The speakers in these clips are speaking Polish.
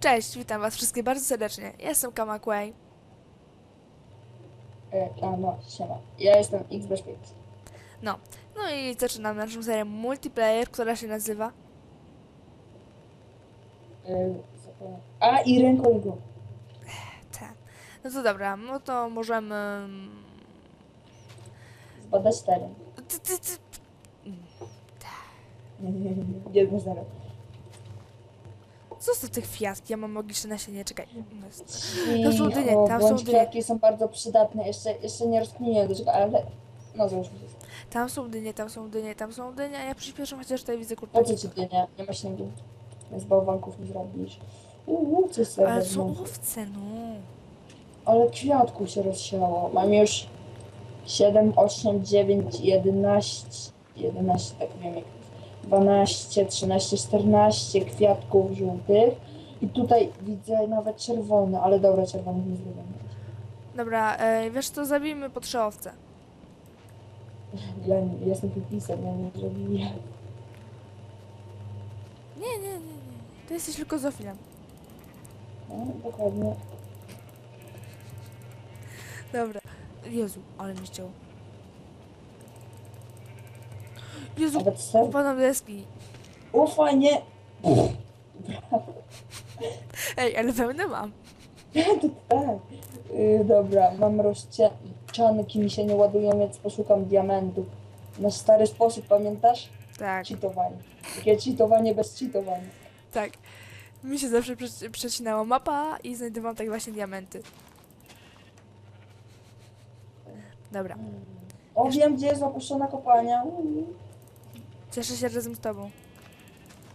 Cześć, witam was wszystkich bardzo serdecznie. Ja jestem Kamakłej. E, a no, siema. Ja jestem XBSPX. No i zaczynamy naszą serię multiplayer, która się nazywa... E. A i rękoligu. Ten. No to dobra, no to możemy... Zbadać teren. Ty, ty, ty. Jedno zero. Zostaw tych kwiatki, ja mam magiczne nasienie, czekaj. I, Tam są dynie, o, tam są dynie. są bardzo przydatne. Jeszcze, jeszcze nie rozkminiłem do czego, ale... No załóżmy się. Tam są dynie, tam są dynie, tam są dynie, a ja przyspieszam, chociaż tutaj widzę Po kurczaki. co ci dynia? Nie ma śniegu. Z bałwanków nie zrobisz. Uuu, coś sobie Ale wezmę. są owce, no. Ale kwiatków się rozsiało. Mam już 7, 8, 9, 11, 11, tak wiem jak. 12, 13, 14 kwiatków żółtych. I tutaj widzę nawet czerwone, ale dobra, czerwonych nie zrobię. Dobra, e, wiesz co, zabijmy po trzy owce. Ja nie- jestem pisem, ja nie zrobię. Nie, nie, nie, nie. Ty jesteś tylko zofilem. No, dokładnie. Dobra. Jezu, ale mi chciało. Jezu, Nawet ser. upadam do jaskini. O, fajnie! Ej, ale wełnę mam. to tak. Yy, dobra, mam rozcianki, mi się nie ładują, więc poszukam diamentu. Na stary sposób, pamiętasz? Tak, Cheatowanie. Takie cheatowanie bez cheatowania. tak. Mi się zawsze prze- przecinała mapa i znajdowałam tak właśnie diamenty. Dobra, O, wiem, gdzie jest opuszczona kopalnia. Uuu. Cieszę się razem z tobą.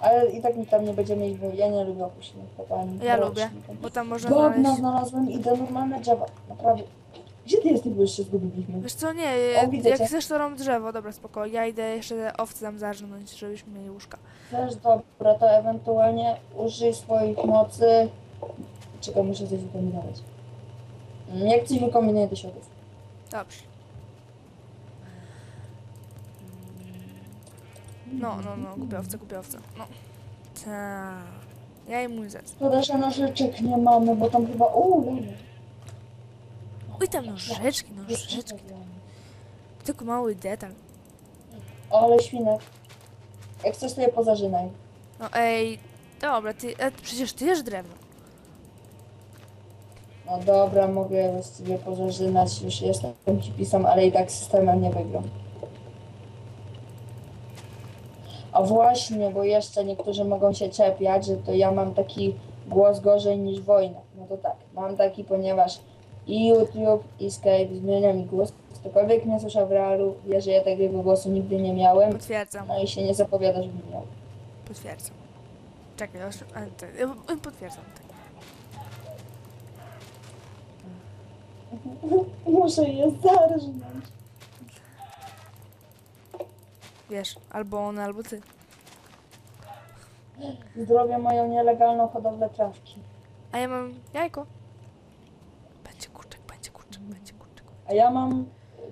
Ale i tak mi tam nie będziemy bo ja nie lubię opuszczonych kopalni. Ja lubię, bo tam można Dobra, znaleźć... znalazłem, idę normalne drzewa. Naprawdę. Gdzie ty jesteś, bo już się zgubiliśmy? Wiesz co, nie, O, widzę jak cię. chcesz to rąb drzewo, dobra, spoko. Ja idę jeszcze owce tam zarżnąć, żebyśmy mieli łóżka. Też dobra, to ewentualnie użyj swoich mocy. Czekaj, muszę coś wykombinować. Mm, Jak coś wykombinuję, to się odezwę. Dobrze. No, no, no, kupię owce. No. Ta. Ja immunizację. Szkoda, że nożyczek nie mamy, bo tam chyba... Uuu. Oj, tam nożyczki, nożyczki. Tylko mały detal. Ale świnek. Jak chcesz, to je pozażynaj. No ej, dobra, ty, e, przecież ty jesz drewno. No dobra, mogę właściwie pozażynać, już jestem hipisem, ale i tak systemem nie wygram. A właśnie, bo jeszcze niektórzy mogą się czepiać, że to ja mam taki głos gorzej niż wojna. No to tak, mam taki, ponieważ i YouTube, i Skype zmienia mi głos. Ktokolwiek mnie słyszał w realu, wie, że ja takiego głosu nigdy nie miałem. Potwierdzam, No i się nie zapowiada, żebym miał. potwierdzam. Czekaj, już, a, e, potwierdzam. Tak. Muszę je zarżnąć. Wiesz, albo on, albo ty. Zdrowie moją nielegalną hodowlę trawki. A ja mam jajko. Będzie kurczak, będzie kurczak, będzie kurczak. A ja mam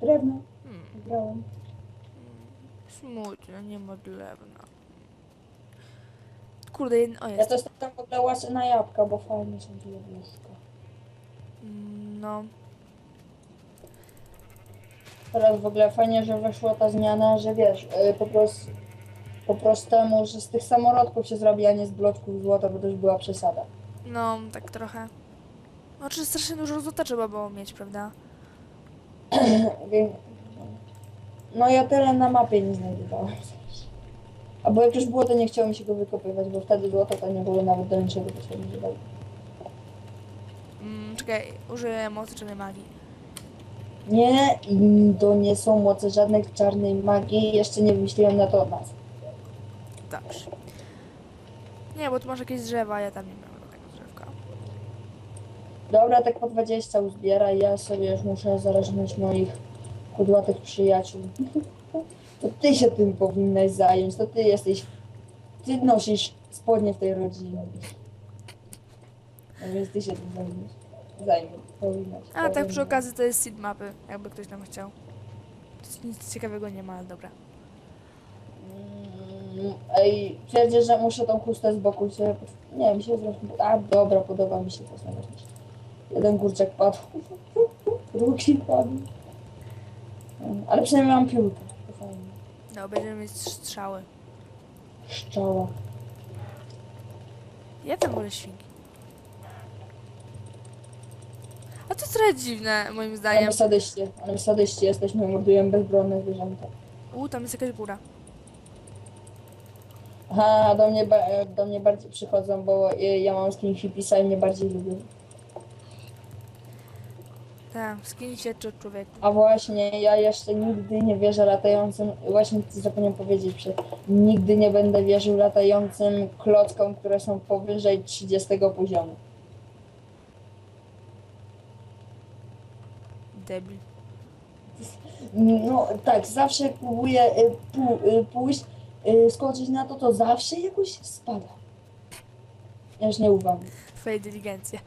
drewno. Hmm. Brałem. Smutno, nie ma drewna. Kurde, jedno, o Ja jest. też tam w ogóle na jabłka, bo fajnie są tu jabłuszka. Mm, No, Teraz w ogóle fajnie, że weszła ta zmiana, że wiesz, yy, po prostu po prostemu, że z tych samorodków się zrobi, a nie z bloczków złota, bo to już była przesada. no, tak trochę. No, czy strasznie dużo złota trzeba było mieć, prawda? No ja tyle na mapie nie znajdowałem. Albo jak już było, to nie chciało mi się go wykopywać, bo wtedy złoto to nie było nawet do niczego potrzebne. Mm, czekaj, użyję mocy czarnej magii. Nie, i to nie są moce żadnej czarnej magii, jeszcze nie wymyśliłem na to nazw. Dobrze. Nie, bo tu masz jakieś drzewa, a ja tam nie mam żadnego drzewka. Dobra, tak po 20 uzbieraj, ja sobie już muszę zarażać moich kudłatych przyjaciół. To ty się tym powinnaś zająć, to ty jesteś, ty nosisz spodnie w tej rodzinie. No więc ty się tym zajmiesz. Powinnaś. A tak przy okazji to jest seed mapy, jakby ktoś tam chciał. Nic ciekawego nie ma, ale dobra. Mm, Ej, twierdzę, że muszę tą chustę z boku sobie Nie, mi się zresztą... A, dobra, podoba mi się to najważniejsze. Jeden kurczak padł. Drugi padł. Mm, Ale przynajmniej mam piłkę. To fajnie. No, będziemy mieć strzały. Szczała. Ja tam wolę świnki. A to trochę dziwne, moim Ale zdaniem. my sadyści, ale sadyści jesteśmy, mordujemy bezbronne zwierzęta. U, tam jest jakaś góra. Aha, do mnie, do mnie bardziej przychodzą, bo ja mam skin hipisa i mnie bardziej lubią. Tak, skin się czy człowiek. A właśnie, ja jeszcze nigdy nie wierzę latającym, właśnie zapomniałem powiedzieć, że nigdy nie będę wierzył latającym klockom, które są powyżej 30 poziomu. Debil. No tak, zawsze jak próbuję y, y, pójść, y, skoczyć na to, to zawsze jakoś spada. Ja już nie ufam. Twoja inteligencja.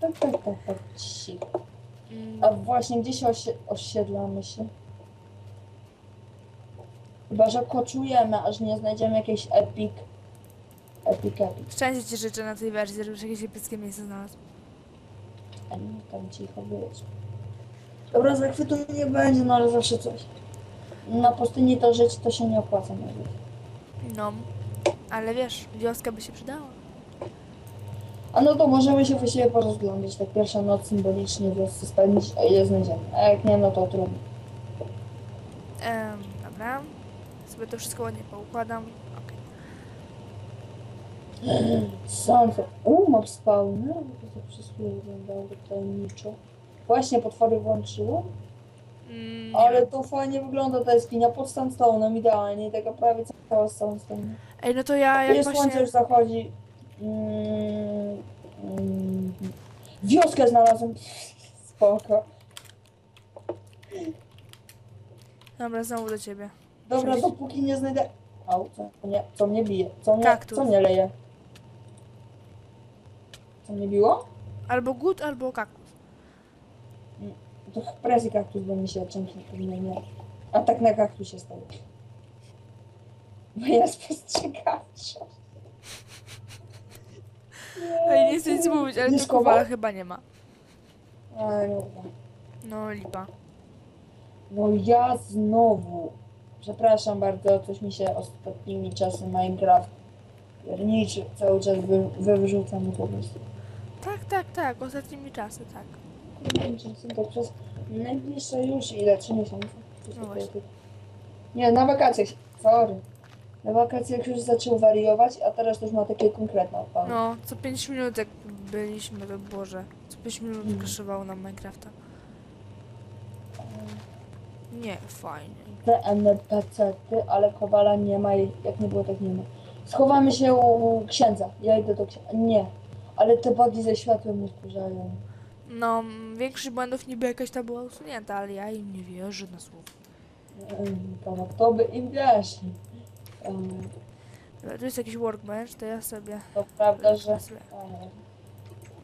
Tak, tak, tak, tak, cicho. Mm, A właśnie, gdzie się osie- osiedlamy się? Chyba, że koczujemy, aż nie znajdziemy jakiejś epic. Epic, epic. Szczęście ci życzę na tej wersji, żebyś jakieś epickie miejsce znalazł. A nie, tam cicho być. Dobra, zachwytu nie będzie, no ale zawsze coś. Na pustyni to żyć to się nie opłaca nawet. No, ale wiesz, wioska by się przydała. A no to możemy się właściwie porozglądać. Tak pierwsza noc symbolicznie wiosce spędzić, a ile znajdziemy. A jak nie, no to trudno. Em, dobra. Sobie to wszystko ładnie poukładam. Okej. Sądzę. U, map spawner. To przez chwilę wyglądało tajemniczo. Właśnie potwory włączyło. Mm, Ale to fajnie wygląda ta jaskinia pod sandstone'em idealnie. Taka prawie cała z sandstone. Ej, no to ja jak Jest słońce właśnie... już zachodzi. Mm, mm, wioskę znalazłem. Spoko. Dobra, znowu do ciebie. Dobra, Cześć. dopóki nie znajdę... Au, co, nie, co mnie bije? Co mnie, Kaktus. co mnie leje? Co mnie biło? Albo gut, albo kaktus. To presji kaktus, bo mi się czymś nie nie. A tak na kaktusie stoi. Bo ja spostrzegawcza. Ej, nie chcę nic mówić, ale Nie tu kowala chyba nie ma. Nie. No, lipa. No ja znowu. Przepraszam bardzo, coś mi się ostatnimi czasy Minecraft pierniczy. Cały czas wy, wyrzuca mi po prostu. Tak, tak, tak, ostatnimi czasy, tak. To przez najbliższe już ile? Trzy miesiące? Coś No takiego. właśnie. Nie, na wakacjach. Sorry. Na wakacjach już zaczął wariować, a teraz już ma takie konkretne odpady. No, co 5 minut jak byliśmy, to Boże. Co 5 minut Mhm. kraszowało nam Minecrafta. Nie, fajnie. Te NPC-ty, ale Kowala nie ma, jak nie było, tak nie ma. Schowamy się u księdza. Ja idę do księdza. Nie. Ale te bugi ze światłem mnie wkurzają. No, większość błędów niby jakaś tam była usunięta, ale ja im nie wierzę na słowo. To, kto by im Dobra, tu jest jakiś workbench, to ja sobie... To prawda, że... sobie-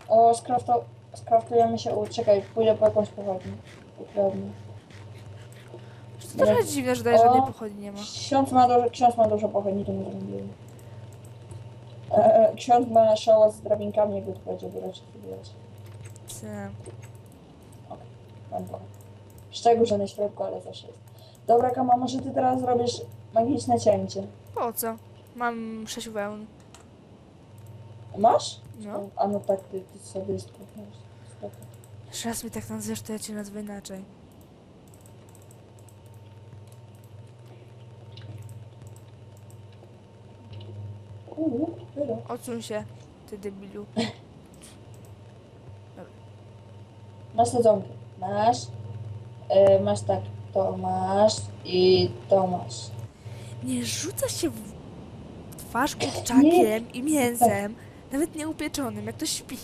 O, skrafto... skraftujemy się... U, czekaj, pójdę po jakąś pochodnię. Ukradnę. To trochę dziwne, że O. żadnej pochodni nie ma. Ksiądz ma dużo, ksiądz ma dużo pochodni, to nie zrobiłem. E, e, ksiądz ma szała z drabinkami, jakby to powiedział, raczej wybierać. Psy. Mam to. Szczegół, że na środku, ale zawsze jest. Dobra, Kama, może ty teraz zrobisz magiczne cięcie. Po co? Mam 6 wełn. Masz? No. A no tak, ty, ty sobie. Spoko. Jeszcze raz mi tak nazwiesz, to ja cię nazwę inaczej. Uuu, wyro. Odsuń się, ty debilu. Masz sadzonkę. Masz. E, masz tak, to masz i to masz. Nie rzuca się w twarz kurczakiem i mięsem, nawet nie upieczonym, jak to śpi.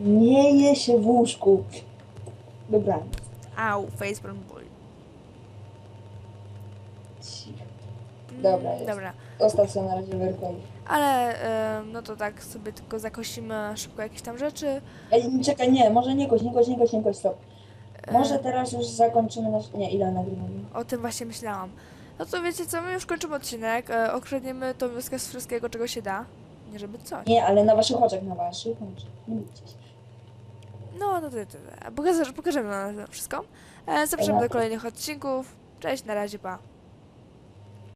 Nie je się w łóżku. Dobranoc. Au, facepalm boli. Cicho. Mm, Dobra, jest. Dobra, Zostaw sobie na razie werkoj. Ale no to tak sobie tylko zakosimy szybko jakieś tam rzeczy. Ej, czekaj, nie, może nie kość, nie kość, nie kość, nie kość, stop. E, Może teraz już zakończymy nasz... Nie, ile nagrywamy? O tym właśnie myślałam. No to wiecie co, my już kończymy odcinek, e, okradniemy tą wioskę z wszystkiego, czego się da. Nie żeby coś. Nie, ale na waszych oczach, na waszych oczach. Nie bójcie się. No, no to tyle. Pokażę, pokażemy na wszystko. E, zapraszamy Ela. do kolejnych odcinków. Cześć, na razie, pa.